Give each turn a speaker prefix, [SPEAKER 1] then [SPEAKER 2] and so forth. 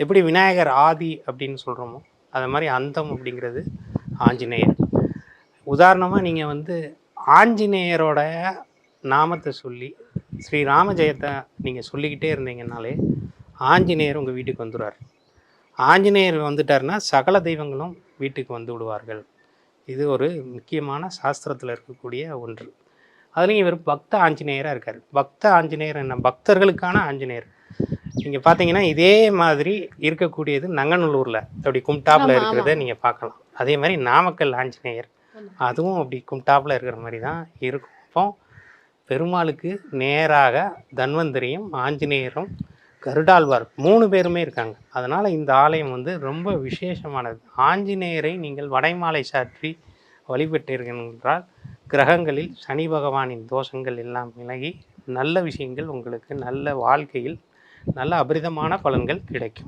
[SPEAKER 1] எப்படி விநாயகர் ஆதி அப்படின்னு சொல்கிறோமோ அது மாதிரி அந்தம் அப்படிங்கிறது ஆஞ்சநேயர். உதாரணமாக நீங்கள் வந்து ஆஞ்சநேயரோட நாமத்தை சொல்லி ஸ்ரீராம ஜெயத்தை நீங்கள் சொல்லிக்கிட்டே இருந்தீங்கன்னாலே ஆஞ்சநேயர் உங்கள் வீட்டுக்கு வந்துடுவார். ஆஞ்சநேயர் வந்துட்டாருன்னா சகல தெய்வங்களும் வீட்டுக்கு வந்து விடுவார்கள். இது ஒரு முக்கியமான சாஸ்திரத்தில் இருக்கக்கூடிய ஒன்று. அதுலேயும் இவர் பக்த ஆஞ்சநேயராக இருக்கார். பக்த ஆஞ்சநேயர் என்ன? பக்தர்களுக்கான ஆஞ்சநேயர். நீங்கள் பார்த்தீங்கன்னா இதே மாதிரி இருக்கக்கூடியது நங்கநல்லூரில். அப்படி கும்டாப்பில் இருக்கிறத நீங்கள் பார்க்கலாம் அதே மாதிரி நாமக்கல் ஆஞ்சநேயர். அதுவும் அப்படி கும்டாப்பில் இருக்கிற மாதிரி தான் இருக்கும். அப்போ பெருமாளுக்கு நேராக தன்வந்தரியும் ஆஞ்சநேயரும் கருடாழ்வார் மூணு பேருமே இருக்காங்க. அதனால் இந்த ஆலயம் வந்து ரொம்ப விசேஷமானது. ஆஞ்சநேயரை நீங்கள் வடைமாலை சாற்றி வழிபட்டீர்கள் என்றால் கிரகங்களில் சனி பகவானின் தோஷங்கள் எல்லாம் விலகி நல்ல விஷயங்கள் உங்களுக்கு நல்ல வாழ்க்கையில் நல்ல அபரிதமான பலன்கள் கிடைக்கும்.